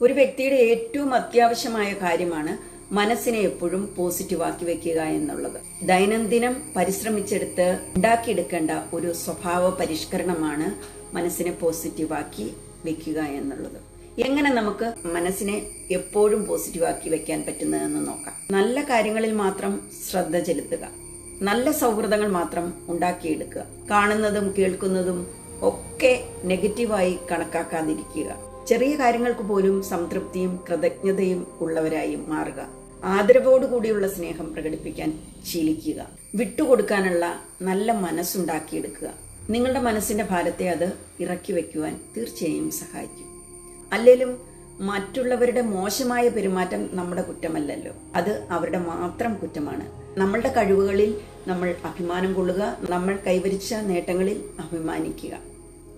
ഒരു വ്യക്തിയുടെ ഏറ്റവും അത്യാവശ്യമായ കാര്യമാണ് മനസ്സിനെ എപ്പോഴും പോസിറ്റീവാക്കി വെക്കുക എന്നുള്ളത്. ദൈനംദിനം പരിശ്രമിച്ചെടുത്ത് ഉണ്ടാക്കിയെടുക്കേണ്ട ഒരു സ്വഭാവ പരിഷ്കരണമാണ് മനസ്സിനെ പോസിറ്റീവാക്കി വെക്കുക എന്നുള്ളത്. എങ്ങനെ നമുക്ക് മനസ്സിനെ എപ്പോഴും പോസിറ്റീവാക്കി വെക്കാൻ പറ്റുന്നതെന്ന് നോക്കാം. നല്ല കാര്യങ്ങളിൽ മാത്രം ശ്രദ്ധ ചെലുത്തുക. നല്ല സൗഹൃദങ്ങൾ മാത്രം ഉണ്ടാക്കിയെടുക്കുക. കാണുന്നതും കേൾക്കുന്നതും ഒക്കെ നെഗറ്റീവായി കണക്കാക്കാതിരിക്കുക. ചെറിയ കാര്യങ്ങൾക്ക് പോലും സംതൃപ്തിയും കൃതജ്ഞതയും ഉള്ളവരായി മാറുക. ആദരവോടുകൂടിയുള്ള സ്നേഹം പ്രകടിപ്പിക്കാൻ ശീലിക്കുക. വിട്ടുകൊടുക്കാനുള്ള നല്ല മനസ്സുണ്ടാക്കിയെടുക്കുക. നിങ്ങളുടെ മനസ്സിന്റെ ഭാരത്തെ അത് ഇറക്കി വയ്ക്കുവാൻ തീർച്ചയായും സഹായിക്കും. അല്ലെങ്കിലും മറ്റുള്ളവരുടെ മോശമായ പെരുമാറ്റം നമ്മുടെ കുറ്റമല്ലല്ലോ. അത് അവരുടെ മാത്രം കുറ്റമാണ്. നമ്മളുടെ കഴിവുകളിൽ നമ്മൾ അഭിമാനം കൊള്ളുക നമ്മൾ കൈവരിച്ച നേട്ടങ്ങളിൽ അഭിമാനിക്കുക.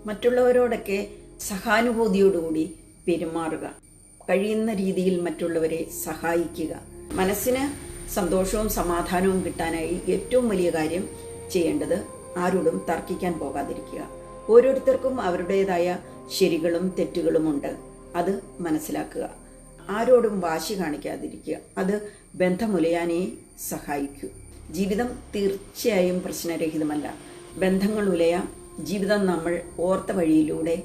മറ്റുള്ളവരോടൊക്കെ സഹാനുഭൂതിയോടുകൂടി പെരുമാറുക. കഴിയുന്ന രീതിയിൽ മറ്റുള്ളവരെ സഹായിക്കുക. മനസ്സിന് സന്തോഷവും സമാധാനവും കിട്ടാനായി ഏറ്റവും വലിയ കാര്യം ചെയ്യേണ്ടത് ആരോടും തർക്കിക്കാൻ പോകാതിരിക്കുക. ഓരോരുത്തർക്കും അവരുടേതായ ശരികളും തെറ്റുകളുമുണ്ട് അത് മനസ്സിലാക്കുക. ആരോടും വാശി കാണിക്കാതിരിക്കുക. അത് ബന്ധമുലയാനേ സഹായിക്കൂ. ജീവിതം തീർച്ചയായും പ്രശ്നരഹിതമല്ല. ബന്ധങ്ങൾ ഉലയാം. ജീവിതം നമ്മൾ ഓർത്ത വഴിയിലൂടെ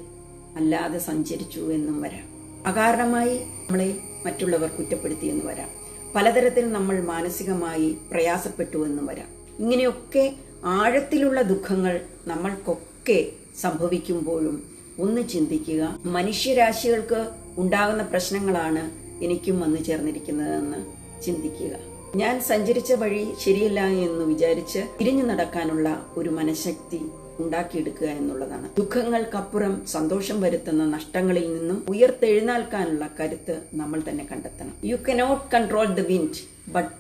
അല്ലാതെ സഞ്ചരിച്ചു എന്നും വരാം. അകാരണമായി നമ്മളെ മറ്റുള്ളവർ കുറ്റപ്പെടുത്തി എന്ന് വരാം. പലതരത്തിൽ നമ്മൾ മാനസികമായി പ്രയാസപ്പെട്ടു എന്നും വരാം. ഇങ്ങനെയൊക്കെ ആഴത്തിലുള്ള ദുഃഖങ്ങൾ നമ്മൾക്കൊക്കെ സംഭവിക്കുമ്പോഴും ഒന്ന് ചിന്തിക്കുക മനുഷ്യരാശികൾക്ക് ഉണ്ടാകുന്ന പ്രശ്നങ്ങളാണ് എനിക്കും വന്നു ചേർന്നിരിക്കുന്നതെന്ന് ചിന്തിക്കുക. ഞാൻ സഞ്ചരിച്ച വഴി ശരിയല്ല എന്ന് വിചാരിച്ച് തിരിഞ്ഞു നടക്കാനുള്ള ഒരു മനഃശക്തി ഉണ്ടാക്കിയെടുക്കുക എന്നുള്ളതാണ്. ദുഃഖങ്ങൾക്കപ്പുറം സന്തോഷം വരുത്തുന്ന നഷ്ടങ്ങളിൽ നിന്നും ഉയർത്തെഴുന്നേൽക്കാനുള്ള കരുത്ത് നമ്മൾ തന്നെ കണ്ടെത്തണം. You cannot control the wind but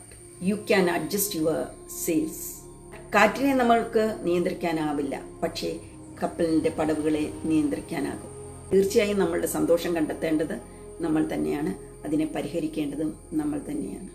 you can adjust your sails കാറ്റിനെ നമ്മൾക്ക് നിയന്ത്രിക്കാനാവില്ല പക്ഷേ കപ്പലിന്റെ പടവുകളെ നിയന്ത്രിക്കാനാകും. തീർച്ചയായും നമ്മളുടെ സന്തോഷം കണ്ടെത്തേണ്ടത് നമ്മൾ തന്നെയാണ്. അതിനെ പരിഹരിക്കേണ്ടതും നമ്മൾ തന്നെയാണ്.